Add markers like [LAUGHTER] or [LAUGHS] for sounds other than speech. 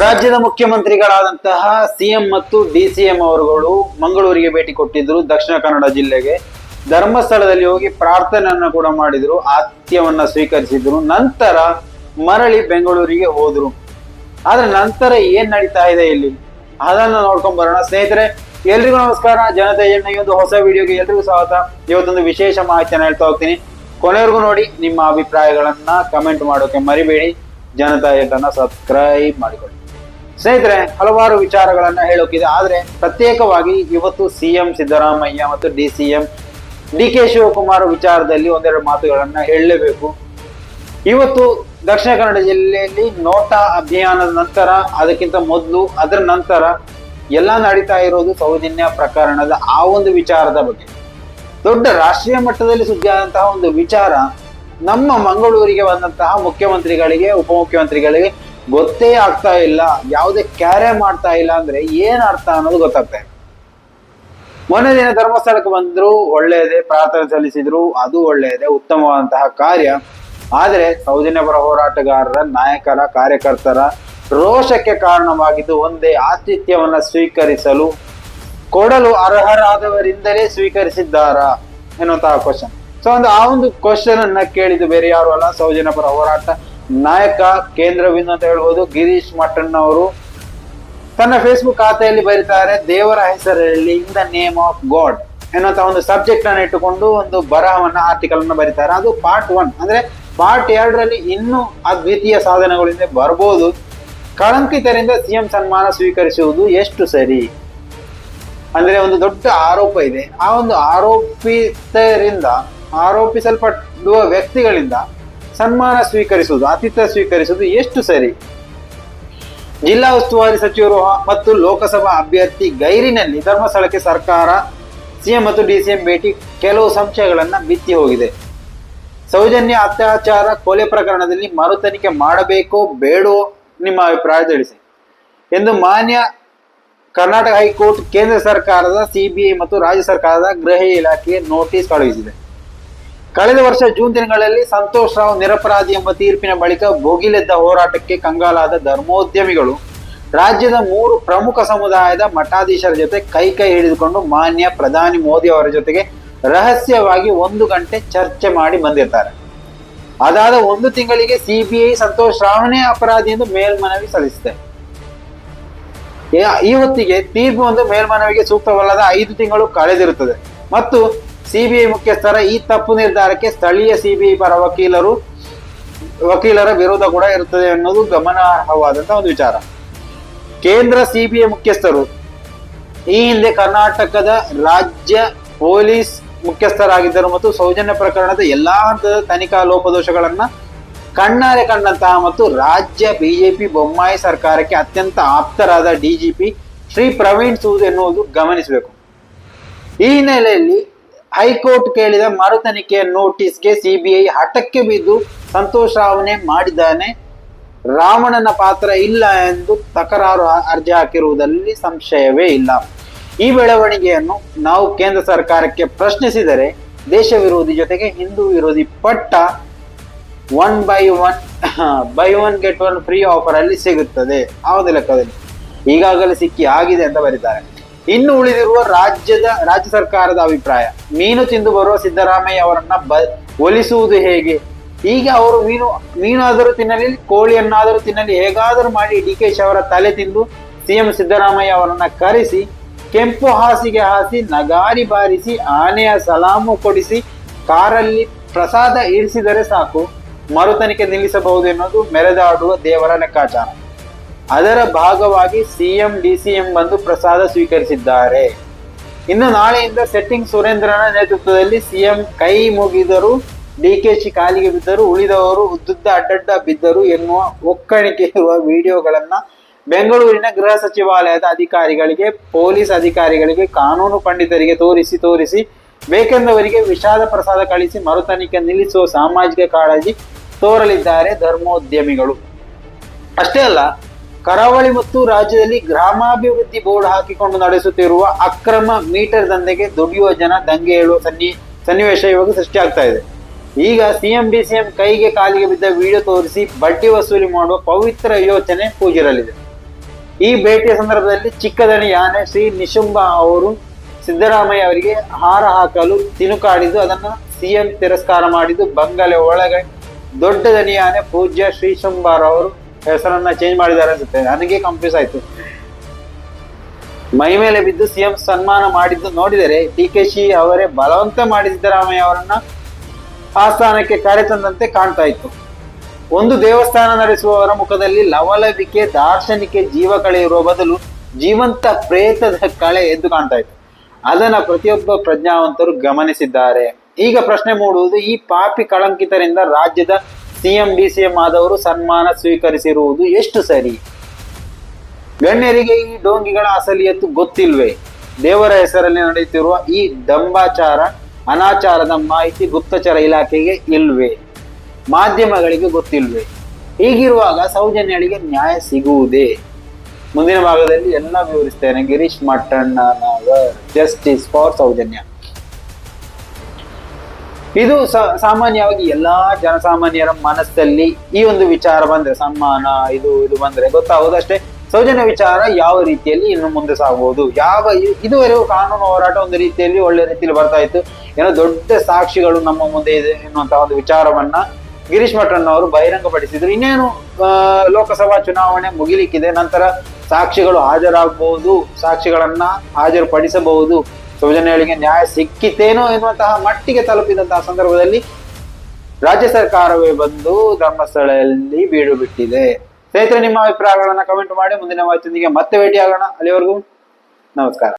ರಾಜ್ಯದ ಮುಖ್ಯಮಂತ್ರಿಗಳಾದಂತಹ ಸಿಎಂ ಮತ್ತು ಡಿಸಿಎಂ ಅವರುಗಳು ಮಂಗಳೂರಿಗೆ ಭೇಟಿ ಕೊಟ್ಟಿದ್ರು ದಕ್ಷಿಣ ಕನ್ನಡ ಜಿಲ್ಲೆಗೆ. ಧರ್ಮಸ್ಥಳದಲ್ಲಿ ಹೋಗಿ ಪ್ರಾರ್ಥನೆಯನ್ನು ಕೂಡ ಮಾಡಿದ್ರು ಆತಿಥ್ಯವನ್ನ ಸ್ವೀಕರಿಸಿದ್ರು. ನಂತರ ಮರಳಿ ಬೆಂಗಳೂರಿಗೆ ಹೋದ್ರು. ಆದ್ರೆ ನಂತರ ಏನ್ ನಡೀತಾ ಇದೆ ಇಲ್ಲಿ? ಅದನ್ನ ನೋಡ್ಕೊಂಡ್ ಬರೋಣ. ಸ್ನೇಹಿತರೆ, ಎಲ್ರಿಗೂ ನಮಸ್ಕಾರ. ಜನತೆ ಎಣ್ಣೆ ಒಂದು ಹೊಸ ವಿಡಿಯೋಗೆ ಎಲ್ರಿಗೂ ಸ್ವಾಗತ. ಇವತ್ತೊಂದು ವಿಶೇಷ ಮಾಹಿತಿಯನ್ನು ಹೇಳ್ತಾ ಹೋಗ್ತೀನಿ. ಕೊನೆವರೆಗೂ ನೋಡಿ, ನಿಮ್ಮ ಅಭಿಪ್ರಾಯಗಳನ್ನ ಕಮೆಂಟ್ ಮಾಡೋಕೆ ಮರಿಬೇಡಿ. ಜನತಾ ಎಣ್ಣನ್ನ ಸಬ್ಸ್ಕ್ರೈಬ್ ಮಾಡಿಕೊಳ್ಳಿ. ಸ್ನೇಹಿತರೆ, ಹಲವಾರು ವಿಚಾರಗಳನ್ನ ಹೇಳೋಕಿದೆ. ಆದ್ರೆ ಪ್ರತ್ಯೇಕವಾಗಿ ಇವತ್ತು ಸಿಎಂ ಸಿದ್ದರಾಮಯ್ಯ ಮತ್ತು D C M D K Shivakumar ವಿಚಾರದಲ್ಲಿ ಒಂದೆರಡು ಮಾತುಗಳನ್ನ ಹೇಳಲೇಬೇಕು. ಇವತ್ತು ದಕ್ಷಿಣ ಕನ್ನಡ ಜಿಲ್ಲೆಯಲ್ಲಿ ನೋಟಾ ಅಭಿಯಾನದ ನಂತರ, ಅದಕ್ಕಿಂತ ಮೊದಲು ಅದರ ನಂತರ ಎಲ್ಲ ನಡೀತಾ ಇರೋದು ಸೌಜನ್ಯ ಪ್ರಕರಣದ ಆ ಒಂದು ವಿಚಾರದ ಬಗ್ಗೆ. ದೊಡ್ಡ ರಾಷ್ಟ್ರೀಯ ಮಟ್ಟದಲ್ಲಿ ಸುದ್ದಿಯಾದಂತಹ ಒಂದು ವಿಚಾರ ನಮ್ಮ ಮಂಗಳೂರಿಗೆ ಬಂದಂತಹ ಮುಖ್ಯಮಂತ್ರಿಗಳಿಗೆ, ಉಪಮುಖ್ಯಮಂತ್ರಿಗಳಿಗೆ ಗೊತ್ತೇ ಆಗ್ತಾ ಇಲ್ಲ, ಯಾವುದೇ ಕ್ಯಾರೆ ಮಾಡ್ತಾ ಇಲ್ಲ ಅಂದ್ರೆ ಏನ್ ಅರ್ಥ ಅನ್ನೋದು ಗೊತ್ತಾಗ್ತಾ ಇಲ್ಲ. ಮೊನ್ನೆ ದಿನ ಧರ್ಮಸ್ಥಳಕ್ಕೆ ಬಂದ್ರು, ಒಳ್ಳೆಯದೇ, ಪ್ರಾರ್ಥನೆ ಸಲ್ಲಿಸಿದ್ರು, ಅದು ಒಳ್ಳೆಯದೇ, ಉತ್ತಮವಾದಂತಹ ಕಾರ್ಯ. ಆದರೆ ಸೌಜನ್ಯಪರ ಹೋರಾಟಗಾರರ ನಾಯಕರ, ಕಾರ್ಯಕರ್ತರ ರೋಷಕ್ಕೆ ಕಾರಣವಾಗಿದ್ದು ಒಂದೇ ಆತಿಥ್ಯವನ್ನ ಸ್ವೀಕರಿಸಲು, ಕೊಡಲು ಅರ್ಹರಾದವರಿಂದಲೇ ಸ್ವೀಕರಿಸಿದ್ದಾರಾ ಎನ್ನುವಂತಹ ಕ್ವಶನ್ ಸೊ ಒಂದು ಆ ಒಂದು ಕ್ವಶನ್ ಅನ್ನ ಕೇಳಿದ್ದು ಬೇರೆ ಯಾರು ಅಲ್ಲ, ಸೌಜನ್ಯಪರ ಹೋರಾಟ ನಾಯಕ ಕೇಂದ್ರ ಬಿಂದು ಅಂತ ಹೇಳ್ಬೋದು, ಗಿರೀಶ್ ಮಠನ್ ಅವರು ತನ್ನ ಫೇಸ್ಬುಕ್ ಖಾತೆಯಲ್ಲಿ ಬರೀತಾರೆ, ದೇವರ ಹೆಸರಲ್ಲಿ in the name of God ಎನ್ನುವಂತ ಒಂದು ಸಬ್ಜೆಕ್ಟ್ ಅನ್ನು ಇಟ್ಟುಕೊಂಡು ಒಂದು ಬರಹವನ್ನ ಆರ್ಟಿಕಲ್ ಅನ್ನು ಬರೀತಾರೆ. ಅದು ಪಾರ್ಟ್ ಒನ್ ಅಂದ್ರೆ ಪಾರ್ಟ್ ಎರಡರಲ್ಲಿ ಇನ್ನೂ ಅದ್ವಿತೀಯ ಸಾಧನೆಗಳಿಂದ ಬರ್ಬೋದು. ಕಳಂಕಿತರಿಂದ ಸಿಎಂ ಸನ್ಮಾನ ಸ್ವೀಕರಿಸುವುದು ಎಷ್ಟು ಸರಿ? ಅಂದ್ರೆ ಒಂದು ದೊಡ್ಡ ಆರೋಪ ಇದೆ. ಆ ಒಂದು ಆರೋಪಿತರಿಂದ, ಆರೋಪಿಸಲ್ಪಡುವ ವ್ಯಕ್ತಿಗಳಿಂದ ಸನ್ಮಾನ ಸ್ವೀಕರಿಸುವುದು, ಆತಿಥ್ಯ ಸ್ವೀಕರಿಸುವುದು ಎಷ್ಟು ಸರಿ? ಜಿಲ್ಲಾ ಉಸ್ತುವಾರಿ ಸಚಿವರು ಮತ್ತು ಲೋಕಸಭಾ ಅಭ್ಯರ್ಥಿ ಗೈರಿನಲ್ಲಿ ಧರ್ಮಸ್ಥಳಕ್ಕೆ ಸರ್ಕಾರ, ಸಿಎಂ ಮತ್ತು ಡಿಸಿಎಂ ಭೇಟಿ, ಕೆಲವು ಸಂಶಯಗಳನ್ನು ಬಿತ್ತಿ ಹೋಗಿದೆ. ಸೌಜನ್ಯ ಅತ್ಯಾಚಾರ ಕೊಲೆ ಪ್ರಕರಣದಲ್ಲಿ ಮರು ತನಿಖೆ ಮಾಡಬೇಕೋ ಬೇಡೋ ನಿಮ್ಮ ಅಭಿಪ್ರಾಯ ತಿಳಿಸಿ. ಎಂದು ಮಾನ್ಯ ಕರ್ನಾಟಕ ಹೈಕೋರ್ಟ್ ಕೇಂದ್ರ ಸರ್ಕಾರದ, ಸಿಬಿಐ ಮತ್ತು ರಾಜ್ಯ ಸರ್ಕಾರದ ಗೃಹ ಇಲಾಖೆಗೆ ನೋಟಿಸ್ ಕಳುಹಿಸಿದೆ. ಕಳೆದ ವರ್ಷ ಜೂನ್ ತಿಂಗಳಲ್ಲಿ ಸಂತೋಷ್ ರಾವ್ ನಿರಪರಾಧಿ ಎಂಬ ತೀರ್ಪಿನ ಬಳಿಕ ಭೋಗಿಲೆದ್ದ ಹೋರಾಟಕ್ಕೆ ಕಂಗಾಲಾದ ಧರ್ಮೋದ್ಯಮಿಗಳು. ರಾಜ್ಯದ ಮೂರು ಪ್ರಮುಖ ಸಮುದಾಯದ ಮಠಾಧೀಶರ ಜೊತೆ ಕೈ ಕೈ ಹಿಡಿದುಕೊಂಡು ಮಾನ್ಯ ಪ್ರಧಾನಿ ಮೋದಿ ಅವರ ಜೊತೆಗೆ ರಹಸ್ಯವಾಗಿ ಒಂದು ಗಂಟೆ ಚರ್ಚೆ ಮಾಡಿ ಬಂದಿರ್ತಾರೆ. ಅದಾದ ಒಂದು ತಿಂಗಳಿಗೆ ಸಿಬಿಐ ಸಂತೋಷ್ ರಾವ್ನೇ ಅಪರಾಧಿ ಎಂದು ಮೇಲ್ಮನವಿ ಸಲ್ಲಿಸಿದೆ. ಈ ಹೊತ್ತಿಗೆ ತೀರ್ಪು ಒಂದು ಮೇಲ್ಮನವಿಗೆ ಸೂಕ್ತವಲ್ಲದ ಐದು ತಿಂಗಳು ಕಳೆದಿರುತ್ತದೆ. ಮತ್ತು ಸಿಬಿಐ ಮುಖ್ಯಸ್ಥರ ಈ ತಪ್ಪು ನಿರ್ಧಾರಕ್ಕೆ ಸ್ಥಳೀಯ ಸಿಬಿಐ ಪರ ವಕೀಲರು, ವಕೀಲರ ವಿರೋಧ ಕೂಡ ಇರುತ್ತದೆ ಅನ್ನೋದು ಗಮನಾರ್ಹವಾದಂತಹ ಒಂದು ವಿಚಾರ. ಕೇಂದ್ರ ಸಿಬಿಐ ಮುಖ್ಯಸ್ಥರು, ಈ ಹಿಂದೆ ಕರ್ನಾಟಕದ ರಾಜ್ಯ ಪೊಲೀಸ್ ಮುಖ್ಯಸ್ಥರಾಗಿದ್ದರು ಮತ್ತು ಸೌಜನ್ಯ ಪ್ರಕರಣದ ಎಲ್ಲಾ ಹಂತದ ತನಿಖಾ ಲೋಪದೋಷಗಳನ್ನ ಕಣ್ಣಾರೆ ಕಂಡಂತಹ ಮತ್ತು ರಾಜ್ಯ ಬಿಜೆಪಿ ಬೊಮ್ಮಾಯಿ ಸರ್ಕಾರಕ್ಕೆ ಅತ್ಯಂತ ಆಪ್ತರಾದ ಡಿಜಿಪಿ ಶ್ರೀ ಪ್ರವೀಣ್ ಸೂದ್ ಎನ್ನುವುದು ಗಮನಿಸಬೇಕು. ಈ ಹಿನ್ನೆಲೆಯಲ್ಲಿ ಹೈಕೋರ್ಟ್ ಕೇಳಿದ ಮರು ತನಿಖೆಯ ನೋಟಿಸ್ಗೆ ಸಿಬಿಐ ಹಠಕ್ಕೆ ಬಿದ್ದು ಸಂತೋಷ್ ರಾವ್ನೇ ಮಾಡಿದ್ದಾನೆ. ರಾವಣನ ಪಾತ್ರ ಇಲ್ಲ ಎಂದು ತಕರಾರು ಅರ್ಜಿ ಹಾಕಿರುವುದರಲ್ಲಿ ಸಂಶಯವೇ ಇಲ್ಲ. ಈ ಬೆಳವಣಿಗೆಯನ್ನು ನಾವು ಕೇಂದ್ರ ಸರ್ಕಾರಕ್ಕೆ ಪ್ರಶ್ನಿಸಿದರೆ ದೇಶ ವಿರೋಧಿ ಜೊತೆಗೆ ಹಿಂದೂ ವಿರೋಧಿ ಪಟ್ಟ one by one [LAUGHS] buy one get one free offer ಅಲ್ಲಿ ಸಿಗುತ್ತದೆ. ಆ ಲೆಕ್ಕದಲ್ಲಿ. ಈಗಾಗಲೇ ಸಿಕ್ಕಿ ಆಗಿದೆ ಅಂತ ಬರೀತಾರೆ. ಇನ್ನು ಉಳಿದಿರುವ ರಾಜ್ಯದ, ರಾಜ್ಯ ಸರ್ಕಾರದ ಅಭಿಪ್ರಾಯ. ಮೀನು ತಿಂದು ಬರುವ ಸಿದ್ದರಾಮಯ್ಯ ಅವರನ್ನ ಬ, ಒಲಿಸುವುದು ಹೇಗೆ? ಈಗ ಅವರು ಮೀನು, ಮೀನಾದರೂ ತಿನ್ನಲಿ, ಕೋಳಿಯನ್ನಾದರೂ ತಿನ್ನಲಿ, ಹೇಗಾದರೂ ಮಾಡಿ ಡಿ ಕೆ ಶಿ ಅವರ ತಲೆ ತಿಂದು ಸಿಎಂ ಸಿದ್ದರಾಮಯ್ಯ ಅವರನ್ನ ಕರೆಸಿ, ಕೆಂಪು ಹಾಸಿಗೆ ಹಾಸಿ, ನಗಾರಿ ಬಾರಿಸಿ, ಆನೆಯ ಸಲಾಮು ಕೊಡಿಸಿ, ಕಾರಲ್ಲಿ ಪ್ರಸಾದ ಇರಿಸಿದರೆ ಸಾಕು ಮರುತನಿಕೆ ನಿಲ್ಲಿಸಬಹುದು ಎನ್ನುವುದು ಮೆರೆದಾಡುವ ದೇವರ ಲೆಕ್ಕಾಚಾರ. ಅದರ ಭಾಗವಾಗಿ ಸಿಎಂ ಡಿಸಿಎಂ ಬಂದು ಪ್ರಸಾದ ಸ್ವೀಕರಿಸಿದ್ದಾರೆ. ಇನ್ನು ನಾಳೆಯಿಂದ ಸೆಟ್ಟಿಂಗ್ ಸುರೇಂದ್ರನ ನೇತೃತ್ವದಲ್ಲಿ ಸಿಎಂ ಕೈ ಮುಗಿದರು ಡಿಕೆಶಿ ಕಾಲಿಗೆ ಬಿದ್ದರು, ಉಳಿದವರು ಉದ್ದುದ್ದ ಅಡ್ಡಡ್ಡ ಬಿದ್ದರು ಎನ್ನುವ ಒಕ್ಕಣಿಕೆ ಇರುವ ವಿಡಿಯೋಗಳನ್ನ ಬೆಂಗಳೂರಿನ ಗೃಹ ಸಚಿವಾಲಯದ ಅಧಿಕಾರಿಗಳಿಗೆ, ಪೊಲೀಸ್ ಅಧಿಕಾರಿಗಳಿಗೆ, ಕಾನೂನು ಪಂಡಿತರಿಗೆ ತೋರಿಸಿ ತೋರಿಸಿ, ಬೇಕೆಂದವರಿಗೆ ವಿಷಾದ ಪ್ರಸಾದ ಕಳಿಸಿ ಮರು ತನಿಖೆ ನಿಲ್ಲಿಸುವ ಸಾಮಾಜಿಕ ಕಾಳಜಿ ತೋರಲಿದ್ದಾರೆ ಧರ್ಮೋದ್ಯಮಿಗಳು. ಅಷ್ಟೇ ಅಲ್ಲ ಕರಾವಳಿ ಮತ್ತು ರಾಜ್ಯದಲ್ಲಿ ಗ್ರಾಮಾಭಿವೃದ್ಧಿ ಬೋರ್ಡ್ ಹಾಕಿಕೊಂಡು ನಡೆಸುತ್ತಿರುವ ಅಕ್ರಮ ಮೀಟರ್ ದಂಧೆಗೆ ದುಡಿಯುವ ಜನ ದಂಗೆ ಹೇಳುವ ಸನ್ನಿ ಸನ್ನಿವೇಶ ಇವಾಗ ಸೃಷ್ಟಿಯಾಗ್ತಾ ಇದೆ. ಈಗ ಸಿಎಂ ಡಿಸಿಎಂ ಕೈಗೆ ಕಾಲಿಗೆ ಬಿದ್ದ ವಿಡಿಯೋ ತೋರಿಸಿ ಬಡ್ಡಿ ವಸೂಲಿ ಮಾಡುವ ಪವಿತ್ರ ಯೋಚನೆ ಪೂಜಿರಲಿದೆ ಈ ಭೇಟಿಯ ಸಂದರ್ಭದಲ್ಲಿ ಚಿಕ್ಕದಣಿ ಯಾನೆ ಶ್ರೀ ನಿಶುಂಬ ಅವರು ಸಿದ್ದರಾಮಯ್ಯ ಅವರಿಗೆ ಹಾರ ಹಾಕಲು ತಿನುಕಾಡಿದ್ದು ಅದನ್ನು ಸಿಎಂ ತಿರಸ್ಕಾರ ಮಾಡಿದ್ದು ಬಂಗಲೆ ಒಳಗೆ. ದೊಡ್ಡ ದನಿಯಾನೆ ಪೂಜ್ಯ ಶ್ರೀ ಶಂಬಾರ್ ಅವರು ಹೆಸರನ್ನ ಚೇಂಜ್ ಮಾಡಿದ್ದಾರೆ ಅನ್ಸುತ್ತೆ. ನನಗೆ ಕನ್ಫ್ಯೂಸ್ ಆಯ್ತು. ಮೈ ಮೇಲೆ ಬಿದ್ದು ಸಿಎಂ ಸನ್ಮಾನ ಮಾಡಿದ್ದು ನೋಡಿದರೆ ಡಿ ಕೆ ಶಿ ಅವರೇ ಬಲವಂತ ಮಾಡಿ ಸಿದ್ದರಾಮಯ್ಯ ಅವರನ್ನ ಆ ಸ್ಥಾನಕ್ಕೆ ಕರೆತಂದಂತೆ ಕಾಣ್ತಾ ಇತ್ತು. ಒಂದು ದೇವಸ್ಥಾನ ನಡೆಸುವವರ ಮುಖದಲ್ಲಿ ಲವಲವಿಕೆ, ದಾರ್ಶನಿಕೆ, ಜೀವ ಕಳೆ ಇರುವ ಬದಲು ಜೀವಂತ ಪ್ರೇತದ ಕಳೆ ಎದ್ದು ಕಾಣ್ತಾ ಇತ್ತು. ಅದನ್ನ ಪ್ರತಿಯೊಬ್ಬ ಪ್ರಜ್ಞಾವಂತರು ಗಮನಿಸಿದ್ದಾರೆ. ಈಗ ಪ್ರಶ್ನೆ ಮೂಡುವುದು ಈ ಪಾಪಿ ಕಳಂಕಿತರಿಂದ ರಾಜ್ಯದ ಸಿಎಂ, ಡಿಸಿಎಂ ಆದವರು ಸನ್ಮಾನ ಸ್ವೀಕರಿಸಿರುವುದು ಎಷ್ಟು ಸರಿ? ಗಣ್ಯರಿಗೆ ಈ ಡೋಂಗಿಗಳ ಅಸಲಿಯತ್ತು ಗೊತ್ತಿಲ್ವೇ? ದೇವರ ಹೆಸರಲ್ಲಿ ನಡೆಯುತ್ತಿರುವ ಈ ದಂಬಾಚಾರ, ಅನಾಚಾರದ ಮಾಹಿತಿ ಗುಪ್ತಚರ ಇಲಾಖೆಗೆ ಇಲ್ವೇ? ಮಾಧ್ಯಮಗಳಿಗೆ ಗೊತ್ತಿಲ್ವೇ? ಹೀಗಿರುವಾಗ ಸೌಜನ್ಯಗಳಿಗೆ ನ್ಯಾಯ ಸಿಗುವುದೇ? ಮುಂದಿನ ಭಾಗದಲ್ಲಿ ಎಲ್ಲ ವಿವರಿಸ್ತೇನೆ. Girish Mattannavar justice for Soujanya. ಇದು ಸಾಮಾನ್ಯವಾಗಿ ಎಲ್ಲಾ ಜನಸಾಮಾನ್ಯರ ಮನಸ್ಸಲ್ಲಿ ಈ ಒಂದು ವಿಚಾರ ಬಂದ್ರೆ ಸನ್ಮಾನ ಇದು ಇದು ಬಂದ್ರೆ ಗೊತ್ತಾಗೋದಷ್ಟೇ ಸೌಜನ್ಯ ವಿಚಾರ ಯಾವ ರೀತಿಯಲ್ಲಿ ಇನ್ನು ಮುಂದೆ ಸಾಗಬಹುದು ಯಾವ ಇದುವರೆಗೂ ಕಾನೂನು ಹೋರಾಟ ಒಂದು ರೀತಿಯಲ್ಲಿ ಒಳ್ಳೆ ರೀತಿಯಲ್ಲಿ ಬರ್ತಾ ಇತ್ತು. ಏನೋ ದೊಡ್ಡ ಸಾಕ್ಷಿಗಳು ನಮ್ಮ ಮುಂದೆ ಇದೆ ಎನ್ನುವಂತಹ ಒಂದು ವಿಚಾರವನ್ನ ಗಿರೀಶ್ ಮಠಣ್ಣ ಅವರು ಬಹಿರಂಗಪಡಿಸಿದ್ರು. ಇನ್ನೇನು ಲೋಕಸಭಾ ಚುನಾವಣೆ ಮುಗಿಲಿಕ್ಕಿದೆ, ನಂತರ ಸಾಕ್ಷಿಗಳು ಹಾಜರಾಗಬಹುದು ಸಾಕ್ಷಿಗಳನ್ನ ಹಾಜರುಪಡಿಸಬಹುದು. ಸೌಜನ್ಯಗಳಿಗೆ ನ್ಯಾಯ ಸಿಕ್ಕಿತೇನೋ ಎನ್ನುವಂತಹ ಮಟ್ಟಿಗೆ ತಲುಪಿದಂತಹ ಸಂದರ್ಭದಲ್ಲಿ ರಾಜ್ಯ ಸರ್ಕಾರವೇ ಬಂದು ಧರ್ಮಸ್ಥಳದಲ್ಲಿ ಬೀಡು ಬಿಟ್ಟಿದೆ. ಸ್ನೇಹಿತರೆ, ನಿಮ್ಮ ಅಭಿಪ್ರಾಯಗಳನ್ನ ಕಮೆಂಟ್ ಮಾಡಿ, ಮುಂದಿನ ಮಾಹಿತಿಯೊಂದಿಗೆ ಮತ್ತೆ ಭೇಟಿಯಾಗೋಣ. ಅಲ್ಲಿವರೆಗೂ ನಮಸ್ಕಾರ.